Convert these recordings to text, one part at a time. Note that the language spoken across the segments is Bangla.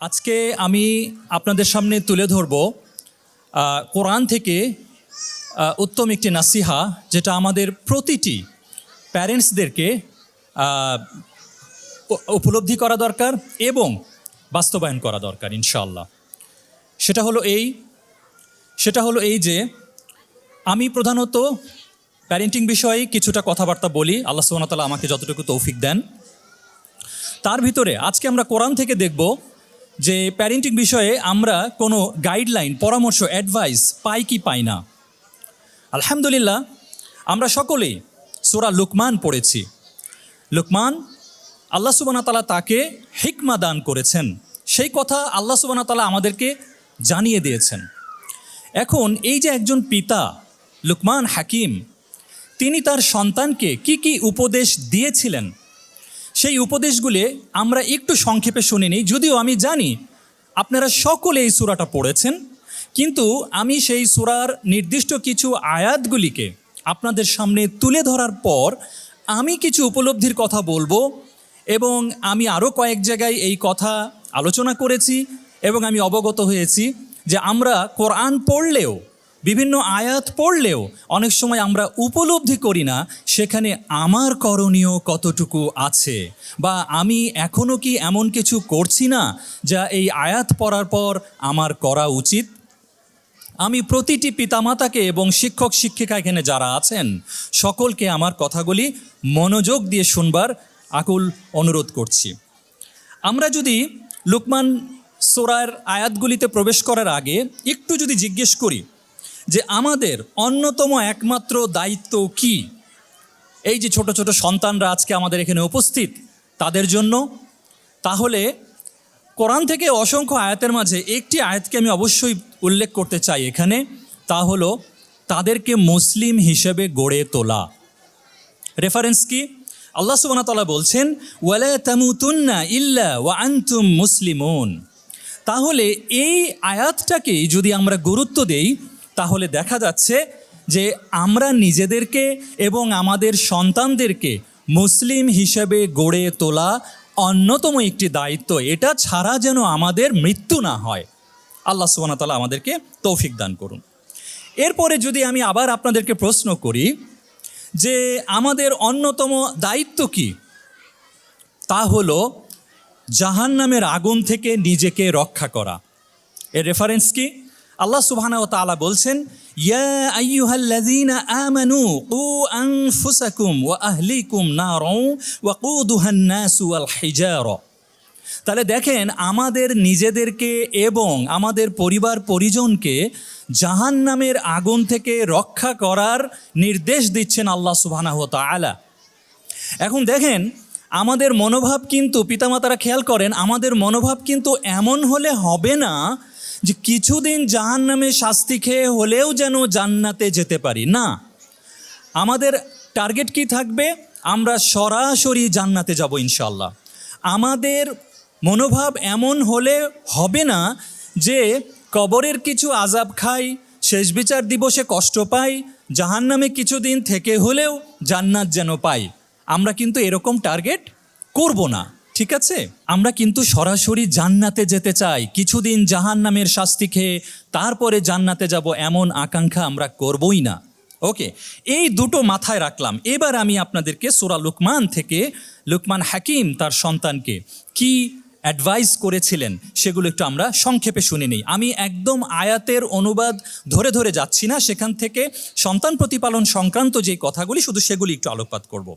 আজকে আমি আপনাদের সামনে তুলে ধরব কোরআন থেকে উত্তম একটি নাসিহা যেটা আমাদের প্রতিটি প্যারেন্টসদেরকে উপলব্ধি করা দরকার এবং বাস্তবায়ন করা দরকার ইনশাল্লাহ সেটা হলো এই, সেটা হলো এই যে, আমি প্রধানত প্যারেন্টিং বিষয়ে কিছুটা কথাবার্তা বলি, আল্লাহ সুবহানাহু আমাকে যতটুকু তৌফিক দেন। তার ভিতরে আজকে আমরা কোরআন থেকে দেখব যে প্যারেন্টিং বিষয়ে আমরা কোনো গাইডলাইন পরামর্শ অ্যাডভাইস পাই কি পাই না? আলহামদুলিল্লাহ, আমরা সকলেই সোরা লুকমান পড়েছি। লুকমান, আল্লাহ সুবানা তালা তাকে হিকমা দান করেছেন। সেই কথা আল্লাহ সুবানা তালা আমাদেরকে জানিয়ে দিয়েছেন। এখন এই যে একজন পিতা, লুকমান হাকিম, তিনি তার সন্তানকে কি কি উপদেশ দিয়েছিলেন? সেই উপদেশগুলি আমরা একটু সংক্ষেপে শুনে নিই। যদিও আমি জানি আপনারা সকলে এই সুরাটা পড়েছেন, কিন্তু আমি সেই সুরার নির্দিষ্ট কিছু আয়াতগুলিকে আপনাদের সামনে তুলে ধরার পর আমি কিছু উপলব্ধির কথা বলব এবং আমি আরও কয়েক জায়গায় এই কথা আলোচনা করেছি এবং আমি অবগত হয়েছি যে আমরা কোরআন পড়লেও বিভিন্ন আয়াত পড়লেও অনেক সময় আমরা উপলব্ধি করি না, সেখানে আমার করণীয় কতটুকু আছে? বা আমি এখনও কি এমন কিছু করছি না, যা এই আয়াত পড়ার পর আমার করা উচিত? আমি প্রতিটি পিতামাতাকে এবং শিক্ষক শিক্ষিকা এখানে যারা আছেন, সকলকে আমার কথাগুলি মনোযোগ দিয়ে শুনবার আকুল অনুরোধ করছি। আমরা যদি লুকমান সোরার আয়াতগুলিতে প্রবেশ করার আগে একটু যদি জিজ্ঞেস করি যে আমাদের অন্যতম একমাত্র দায়িত্ব কি? এই যে ছোট ছোট সন্তানরা আজকে আমাদের এখানে উপস্থিত, তাদের জন্য তাহলে কোরআন থেকে অসংখ্য আয়াতের মাঝে একটি আয়াতকে আমি অবশ্যই উল্লেখ করতে চাই এখানে, তা হলো তাদেরকে মুসলিম হিসেবে গড়ে তোলা। রেফারেন্স কি? আল্লাহ তাআলা বলছেন, ওয়ালা তামুতুন্না ইল্লা ওয়া আনতুম মুসলিমুন। তাহলে এই আয়াতটাকেই যদি আমরা গুরুত্ব দেই তাহলে দেখা যাচ্ছে যে আমরা নিজেদেরকে এবং আমাদের সন্তানদেরকে মুসলিম হিসেবে গড়ে তোলা অন্যতম একটি দায়িত্ব। এটা ছাড়া যেন আমাদের মৃত্যু না হয়। আল্লাহ ওয়া আমাদেরকে তৌফিক দান করুন। এরপরে যদি আমি আবার আপনাদেরকে প্রশ্ন করি যে আমাদের অন্যতম দায়িত্ব কি? তা হলো জাহান নামের আগুন থেকে নিজেকে রক্ষা করা। এর রেফারেন্স কি? আল্লাহ সুবহানাহু ওয়া বলছেন, ইয়া তাহলে দেখেন, আমাদের নিজেদেরকে এবং আমাদের পরিবার পরিজনকে জাহান নামের আগুন থেকে রক্ষা করার নির্দেশ দিচ্ছেন আল্লাহ সুবহানাহু ওয়া তাআলা। এখন দেখেন, আমাদের মনোভাব কিন্তু পিতামাতারা খেয়াল করেন, আমাদের মনোভাব কিন্তু এমন হলে হবে না যে কিছুদিন জাহান নামে শাস্তি খেয়ে হলেও যেন জান্নাতে যেতে পারি। না, আমাদের টার্গেট কি থাকবে? আমরা সরাসরি জান্নাতে যাব ইনশাল্লাহ আমাদের মনোভাব এমন হলে হবে না যে কবরের কিছু আজাব খাই, শেষ বিচার দিবসে কষ্ট পাই, জাহান্নামে কিছুদিন থেকে হলেও জান্নাত যেন পাই। আমরা কিন্তু এরকম টার্গেট করব না। ঠিক আছে? আমরা কিন্তু সরাসরি জান্নাতে যেতে চাই। কিছুদিন জাহান নামের শাস্তি খেয়ে তারপরে জান্নাতে যাব এমন আকাঙ্ক্ষা আমরা করবই না। ওকে? এই দুটো মাথায় রাখলাম। এবার আমি আপনাদেরকে সোরা লুকমান থেকে, লুকমান হাকিম তার সন্তানকে কি অ্যাডভাইস করেছিলেন, সেগুলো একটু আমরা সংক্ষেপে শুনে নিই। আমি একদম আয়াতের অনুবাদ ধরে ধরে যাচ্ছি না, সেখান থেকে সন্তান প্রতিপালন সংক্রান্ত যে কথাগুলি, শুধু সেগুলি একটু আলোকপাত করব।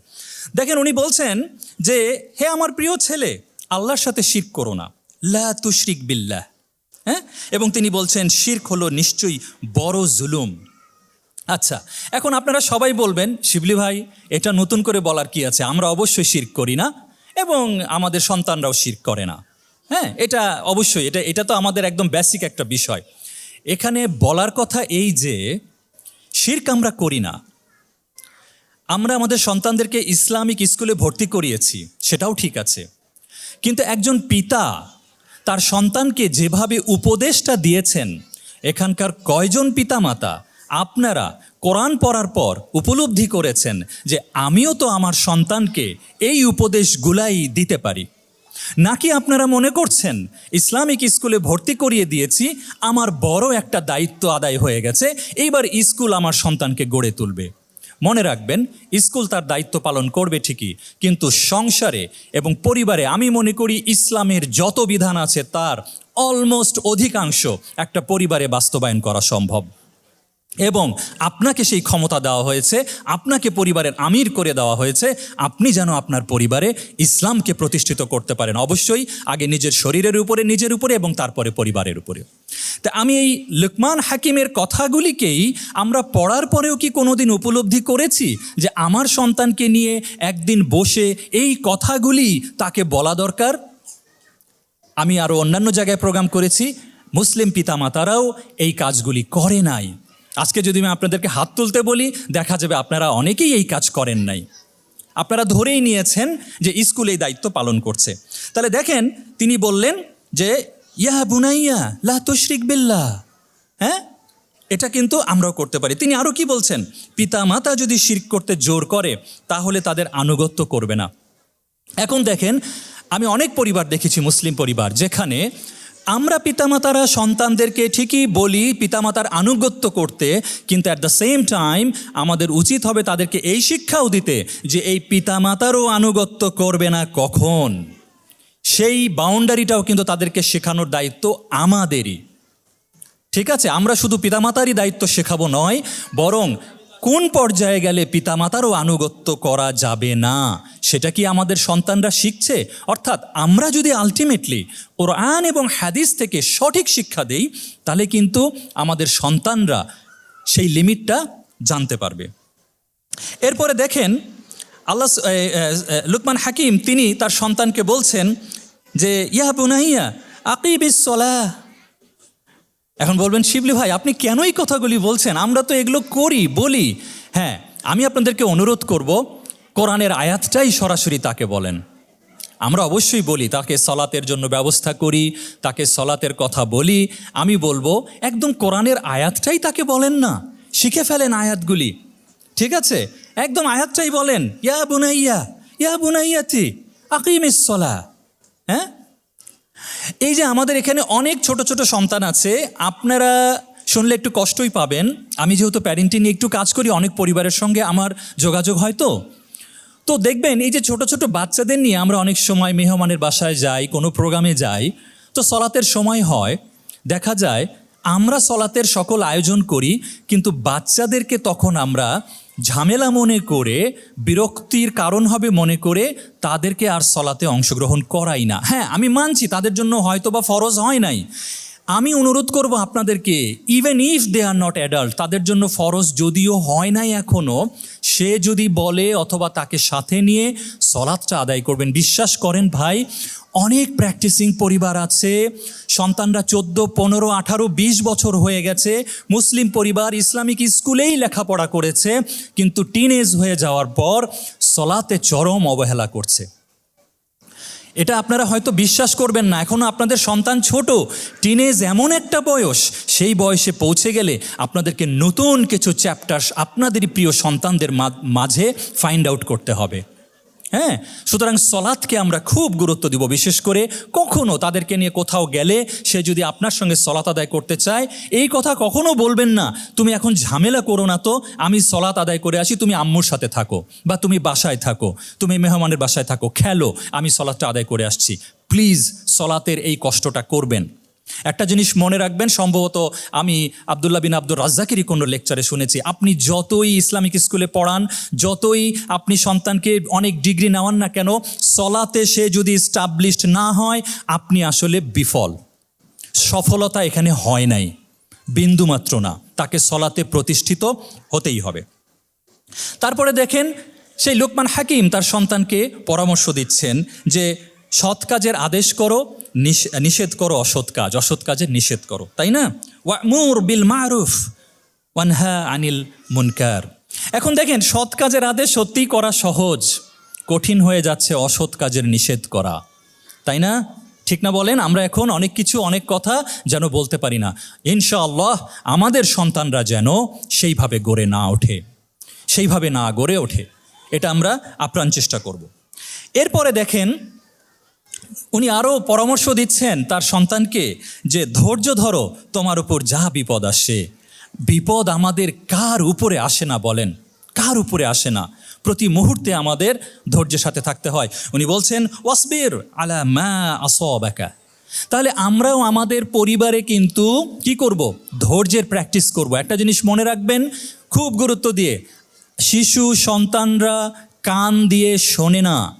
দেখেন উনি বলছেন যে, হে আমার প্রিয় ছেলে, আল্লাহর সাথে শির করো না। লা বিল্লাহ। হ্যাঁ? এবং তিনি বলছেন, শির্ক হলো নিশ্চয়ই বড় জুলুম। আচ্ছা এখন আপনারা সবাই বলবেন, শিবলি ভাই, এটা নতুন করে বলার কি আছে? আমরা অবশ্যই শির্ক করি না। এবং আমাদের সন্তানরাও শির্ক করে না। হ্যাঁ এটা অবশ্যই, এটা এটা তো আমাদের একদম বেসিক একটা বিষয়। এখানে বলার কথা এই যে, শির্ক আমরা করি না। আমরা আমাদের সন্তানদেরকে ইসলামিক স্কুলে ভর্তি করিয়েছি, সেটাও ঠিক আছে। কিন্তু একজন পিতা তার সন্তানকে যেভাবে উপদেশটা দিয়েছেন, এখানকার কয়জন পিতামাতা আপনারা কোরআন পড়ার পর উপলব্ধি করেছেন যে আমিও তো আমার সন্তানকে এই উপদেশগুলাই দিতে পারি। নাকি আপনারা মনে করছেন, ইসলামিক স্কুলে ভর্তি করিয়ে দিয়েছি, আমার বড় একটা দায়িত্ব আদায় হয়ে গেছে, এইবার স্কুল আমার সন্তানকে গড়ে তুলবে। মনে রাখবেন, স্কুল তার দায়িত্ব পালন করবে ঠিকই, কিন্তু সংসারে এবং পরিবারে আমি মনে করি ইসলামের যত বিধান আছে তার অলমোস্ট অধিকাংশ একটা পরিবারে বাস্তবায়ন করা সম্ভব। এবং আপনাকে সেই ক্ষমতা দেওয়া হয়েছে, আপনাকে পরিবারের আমির করে দেওয়া হয়েছে, আপনি যেন আপনার পরিবারে ইসলামকে প্রতিষ্ঠিত করতে পারেন। অবশ্যই আগে নিজের শরীরের উপরে, নিজের উপরে এবং তারপরে পরিবারের উপরে। তা আমি এই লুকমান হাকিমের কথাগুলিকেই আমরা পড়ার পরেও কি কোনোদিন উপলব্ধি করেছি? যে আমার সন্তানকে নিয়ে একদিন বসে এই কথাগুলি তাকে বলা দরকার? আমি আরও অন্যান্য জায়গায় প্রোগ্রাম করেছি, মুসলিম পিতামাতারাও এই কাজগুলি করে নাই। আজকে যদি আমি আপনাদেরকে হাত তুলতে বলি, দেখা যাবে আপনারা অনেকেই এই কাজ করেন নাই। আপনারা ধরেই নিয়েছেন যে স্কুল এই দায়িত্ব পালন করছে। তাহলে দেখেন, তিনি বললেন যে, ইয়া বুনাইয়া, লা তুশরিক বিল্লাহ। হ্যাঁ? এটা কিন্তু আমরাও করতে পারি। তিনি আরও কি বলছেন? পিতা মাতা যদি শিরক করতে জোর করে, তাহলে তাদের আনুগত্য করবে না। এখন দেখেন, আমি অনেক পরিবার দেখেছি, মুসলিম পরিবার, যেখানে আমরা পিতামাতারা সন্তানদেরকে ঠিকই বলি পিতামাতার আনুগত্য করতে, কিন্তু অ্যাট দ্য সেম টাইম আমাদের উচিত হবে তাদেরকে এই শিক্ষাও দিতে যে এই পিতামাতারও আনুগত্য করবে না কখন। সেই বাউন্ডারিটাও কিন্তু তাদেরকে শেখানোর দায়িত্ব আমাদেরই। ঠিক আছে, আমরা শুধু পিতামাতারই দায়িত্ব শেখাবো নয়, বরং কোন পর্যায়ে গেলে পিতামাতারও আনুগত্য করা যাবে না? সেটা কি আমাদের সন্তানরা শিখছে? অর্থাৎ আমরা যদি আলটিমেটলি কোরআন এবং হাদিস থেকে সঠিক শিক্ষা দেই, তাহলে কিন্তু আমাদের সন্তানরা সেই লিমিটটা জানতে পারবে। এরপরে দেখেন, আল্লাহ লুকমান হাকিম, তিনি তার সন্তানকে বলছেন যে, ইয়া বুনাইয়া আকিবিস সলাহ। এখন বলবেন, শিবলি ভাই, আপনি কেন এই কথাগুলি বলছেন? আমরা তো এগুলো করি, বলি। হ্যাঁ আমি আপনাদেরকে অনুরোধ করব, কোরআনের আয়াতটাই সরাসরি তাকে বলেন। আমরা অবশ্যই বলি, তাকে সলাতের জন্য ব্যবস্থা করি, তাকে সলাতের কথা বলি। আমি বলব, একদম কোরআনের আয়াতটাই তাকে বলেন না। শিখে ফেলেন আয়াতগুলি। ঠিক আছে? একদম আয়াতটাই বলেন, ইয়া বুনাইয়া, ইয়া বুনাইয়াতি, আকিমিস সলা হ্যাঁ? এই যে আমাদের এখানে অনেক ছোট ছোট সন্তান আছে, আপনারা শুনলে একটু কষ্টই পাবেন। আমি যেহেতু প্যারেন্টিং নিয়ে একটু কাজ করি, অনেক পরিবারের সঙ্গে আমার যোগাযোগ হয় তো। তো দেখবেন, এই যে ছোট ছোট বাচ্চাদের নিয়ে আমরা অনেক সময় মেহমানের বাসায় যাই, কোনো প্রোগ্রামে যাই, তো সলাতের সময় হয়। দেখা যায়, আমরা সলাতের সকল আয়োজন করি, কিন্তু বাচ্চাদেরকে তখন আমরা ঝামেলা মনে করে, বিরক্তির কারণ হবে মনে করে তাদেরকে আর সলাতে অংশগ্রহণ করাই না। হ্যাঁ আমি মানছি তাদের জন্য হয়তো বা ফরজ হয় নাই। আমি অনুরোধ করব আপনাদেরকে even if they are not adult তাদের জন্য ফরজ যদিও হয় নাই এখনও সে যদি বলে অথবা তাকে সাথে নিয়ে সলাৎটা আদায় করবেন। বিশ্বাস করেন ভাই অনেক প্র্যাকটিসিং পরিবার আছে। সন্তানরা চোদ্দ, পনেরো, আঠারো, বিশ বছর হয়ে গেছে। মুসলিম পরিবার ইসলামিক স্কুলেই লেখাপড়া করেছে, কিন্তু টিনেজ হয়ে যাওয়ার পর সলাতে চরম অবহেলা করছে। এটা আপনারা হয়তো বিশ্বাস করবেন না এখনও আপনাদের সন্তান ছোট টিনেজ এমন একটা বয়স, সেই বয়সে পৌঁছে গেলে আপনাদেরকে নতুন কিছু চ্যাপ্টার আপনাদেরই প্রিয় সন্তানদের মাঝে ফাইন্ড আউট করতে হবে। হ্যাঁ? সুতরাং সলাৎকে আমরা খুব গুরুত্ব দিব, বিশেষ করে কখনো তাদেরকে নিয়ে কোথাও গেলে সে যদি আপনার সঙ্গে সলাত আদায় করতে চায়, এই কথা কখনো বলবেন না, তুমি এখন ঝামেলা করো না তো, আমি সলাত আদায় করে আসি, তুমি আম্মুর সাথে থাকো বা তুমি বাসায় থাকো, তুমি মেহমানের বাসায় থাকো, খেলো, আমি সলাতটা আদায় করে আসছি। প্লিজ সলাতের এই কষ্টটা করবেন। একটা জিনিস মনে রাখবেন, সম্ভবত আমি আবদুল্লাহ বিন আব্দুর রাজ্জাকেরই কোনো লেকচারে শুনেছি। আপনি যতই ইসলামিক স্কুলে পড়ান, যতই আপনি সন্তানকে অনেক ডিগ্রি নেওয়ান না কেন, সলাতে সে যদি স্টাবলিশড না হয়, আপনি আসলে বিফল। সফলতা এখানে হয় নাই। বিন্দুমাত্র না। তাকে সলাতে প্রতিষ্ঠিত হতেই হবে। তারপরে দেখেন, সেই লোকমান হাকিম তার সন্তানকে পরামর্শ দিচ্ছেন যে সৎ কাজের আদেশ করো, নিষ- নিষেধ করো অসৎ কাজ, অসৎ কাজের নিষেধ করো, তাই না? ওয়ামুর বিল মারুফ, ওয়ানহা আনিল মুনকার। এখন দেখেন, সৎ কাজের আদেশ সত্যিই করা সহজ, কঠিন হয়ে যাচ্ছে অসৎ কাজের নিষেধ করা, তাই না? ঠিক না বলেন? আমরা এখন অনেক কিছু, অনেক কথা যেন বলতে পারি না। ইনশাআল্লাহ, আমাদের সন্তানরা যেন সেইভাবে গড়ে না ওঠে, সেইভাবে না গড়ে ওঠে, এটা আমরা আপ্রাণ চেষ্টা করব। এরপরে দেখেন উনি আরও পরামর্শ দিচ্ছেন তার সন্তানকে যে, ধৈর্য ধরো, তোমার উপর যা বিপদ আসে, বিপদ আমাদের কার উপরে আসে না? বলেন। কার উপরে আসে না? প্রতি মুহূর্তে আমাদের ধৈর্যের সাথে থাকতে হয়। উনি বলছেন, ওয়াসবির আলা মা আসবাকা। তাহলে আমরাও আমাদের পরিবারে কিন্তু কি করব? ধৈর্যের প্র্যাকটিস করব। একটা জিনিস মনে রাখবেন, খুব গুরুত্ব দিয়ে, শিশু সন্তানরা কান দিয়ে শোনে না,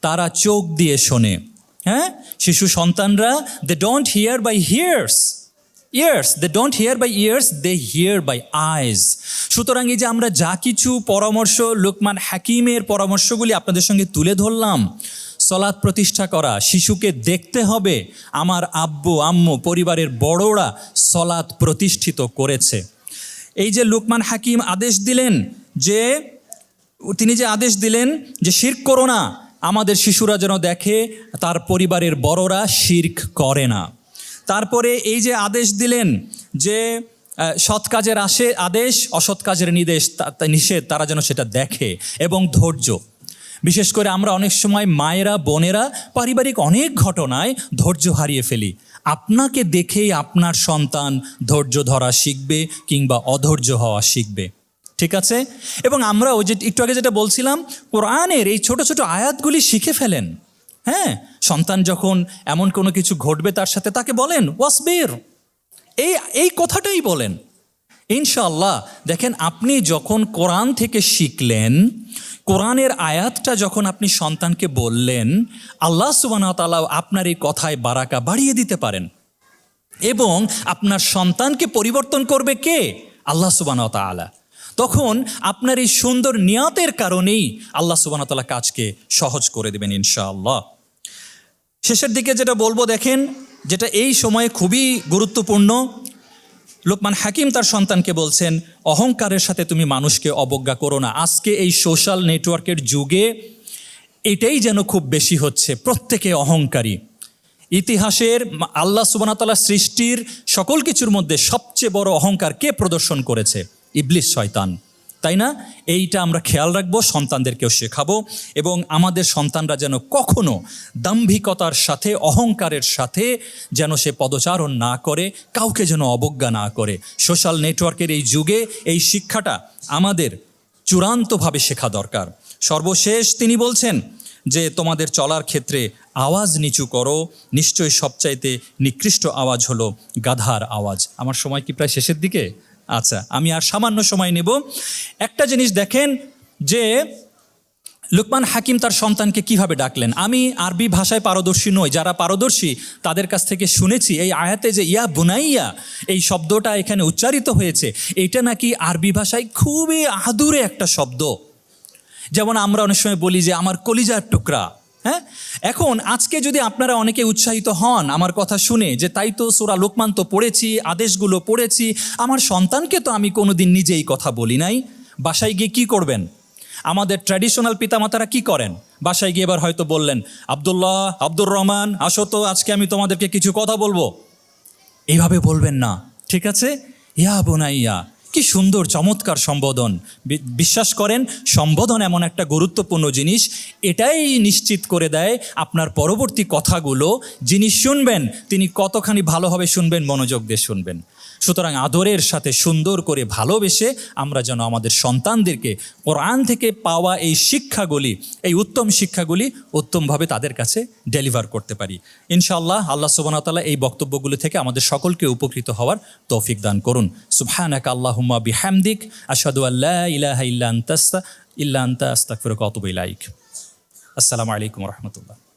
তারা চোখ দিয়ে শোনে। হ্যাঁ? শিশু সন্তানরা they don't hear by hears years they don't hear by years they hear by eyes সুতরাং এই যে আমরা যা কিছু পরামর্শ লোকমান হাকিমের পরামর্শগুলি আপনাদের সঙ্গে তুলে ধরলাম, সলাৎ প্রতিষ্ঠা করা, শিশুকে দেখতে হবে, আমার আব্বু, আম্মু, পরিবারের বড়রা সলাৎ প্রতিষ্ঠিত করেছে। এই যে লোকমান হাকিম আদেশ দিলেন যে, তিনি যে আদেশ দিলেন যে শির করো না আমাদের শিশুরা যেন দেখে, তার পরিবারের বড়রা শির্ক করে না। তারপরে এই যে আদেশ দিলেন যে সৎ কাজের আসে, আদেশ, অসৎ কাজের নির্দেশ নিষেধ, তারা যেন সেটা দেখে এবং ধৈর্য। বিশেষ করে আমরা অনেক সময় মায়েরা, বোনেরা পারিবারিক অনেক ঘটনায় ধৈর্য হারিয়ে ফেলি। আপনাকে দেখেই আপনার সন্তান ধৈর্য ধরা শিখবে কিংবা অধৈর্য হওয়া শিখবে। ঠিক আছে? এবং আমরা ওই যে একটু আগে যেটা বলছিলাম, কোরআনের এই ছোট ছোট আয়াতগুলি শিখে ফেলেন। হ্যাঁ? সন্তান যখন এমন কোনো কিছু ঘটবে তার সাথে তাকে বলেন, ওয়াসবির। এই এই কথাটাই বলেন। ইনশাআল্লাহ, দেখেন আপনি যখন কোরআন থেকে শিখলেন, কোরআনের আয়াতটা যখন আপনি সন্তানকে বললেন, আল্লাহ সুবাহ তালা আপনার এই কথায় বারাকা বাড়িয়ে দিতে পারেন। এবং আপনার সন্তানকে পরিবর্তন করবে কে? আল্লাহ সুবান তালা তখন আপনার এই সুন্দর নিয়তের কারণেই আল্লাহ সুবান তালা কাজকে সহজ করে দেবেন ইনশাআল্লাহ। শেষের দিকে যেটা বলব দেখেন, যেটা এই সময়ে খুবই গুরুত্বপূর্ণ, লোকমান হাকিম তার সন্তানকে বলছেন, অহংকারের সাথে তুমি মানুষকে অবজ্ঞা করো না। আজকে এই সোশ্যাল নেটওয়ার্কের যুগে এটাই যেন খুব বেশি হচ্ছে, প্রত্যেকে অহংকারী। ইতিহাসের আল্লাহ সুবানতাল্লাহ সৃষ্টির সকল কিছুর মধ্যে সবচেয়ে বড় অহংকার কে প্রদর্শন করেছে? ইবলিস শয়তান। তাই না? এইটা আমরা খেয়াল রাখব, সন্তানদেরকেও শেখাবো এবং আমাদের সন্তানরা যেন কখনো দাম্ভিকতার সাথে, অহংকারের সাথে যেন সে পদচারণ না করে, কাউকে যেন অবজ্ঞা না করে। সোশ্যাল নেটওয়ার্কের এই যুগে এই শিক্ষাটা আমাদের চূড়ান্তভাবে শেখা দরকার। সর্বশেষ তিনি বলছেন যে, তোমাদের চলার ক্ষেত্রে আওয়াজ নিচু করো, নিশ্চয়ই সবচাইতে নিকৃষ্ট আওয়াজ হলো গাধার আওয়াজ। আমার সময় কি প্রায় শেষের দিকে? আচ্ছা আমি আর সামান্য সময় নেব। একটা জিনিস দেখেন যে লুকমান হাকিম তার সন্তানকে কীভাবে ডাকলেন। আমি আরবি ভাষায় পারদর্শী নই, যারা পারদর্শী তাদের কাছ থেকে শুনেছি এই আয়াতে যে, ইয়া বুনাইয়া এই শব্দটা এখানে উচ্চারিত হয়েছে। এটা নাকি আরবি ভাষায় খুবই আদুরে একটা শব্দ। যেমন আমরা অনেক সময় বলি যে, আমার কলিজার টুকরা হ্যাঁ? এখন আজকে যদি আপনারা অনেকে উৎসাহিত হন আমার কথা শুনে যে তাই তো সোরা লোকমান তো পড়েছি, আদেশগুলো পড়েছি, আমার সন্তানকে তো আমি কোনোদিন নিজেই কথা বলি নাই। বাসায় গিয়ে কি করবেন? আমাদের ট্র্যাডিশনাল পিতামাতারা কি করেন? বাসায় গিয়ে এবার হয়তো বললেন, আবদুল্লাহ, আব্দুর রহমান, আসো তো, আজকে আমি তোমাদেরকে কিছু কথা বলব। এইভাবে বলবেন না, ঠিক আছে? ইয়া বোনাইয়া কি সুন্দর, চমৎকার সম্বোধন। বিশ্বাস করেন, সম্বোধন এমন একটা গুরুত্বপূর্ণ জিনিস, এটাই নিশ্চিত করে দেয় আপনার পরবর্তী কথাগুলো। যিনি শুনবেন, তিনি কতখানি ভালোভাবে শুনবেন, মনোযোগ দিয়ে শুনবেন। সুতরাং আদরের সাথে সুন্দর করে ভালোবেসে আমরা যেন আমাদের সন্তানদেরকে কোরআন থেকে পাওয়া এই শিক্ষাগুলি, এই উত্তম শিক্ষাগুলি উত্তমভাবে তাদের কাছে ডেলিভার করতে পারি। ইনশাআল্লাহ আল্লাহ সুবাহতাল্লাহ এই বক্তব্যগুলি থেকে আমাদের সকলকে উপকৃত হওয়ার তৌফিক দান করুন। সুবহানাক আল্লাহুম্মা বিহামদিক, আশহাদু আল্লা ইলাহা ইল্লা আনতা আস্তা- ইল্লা আনতা আস্তাগফিরুকা ওয়া আতুবু ইলাইক। আসসালামু আলাইকুম রাহমাতুল্লাহ।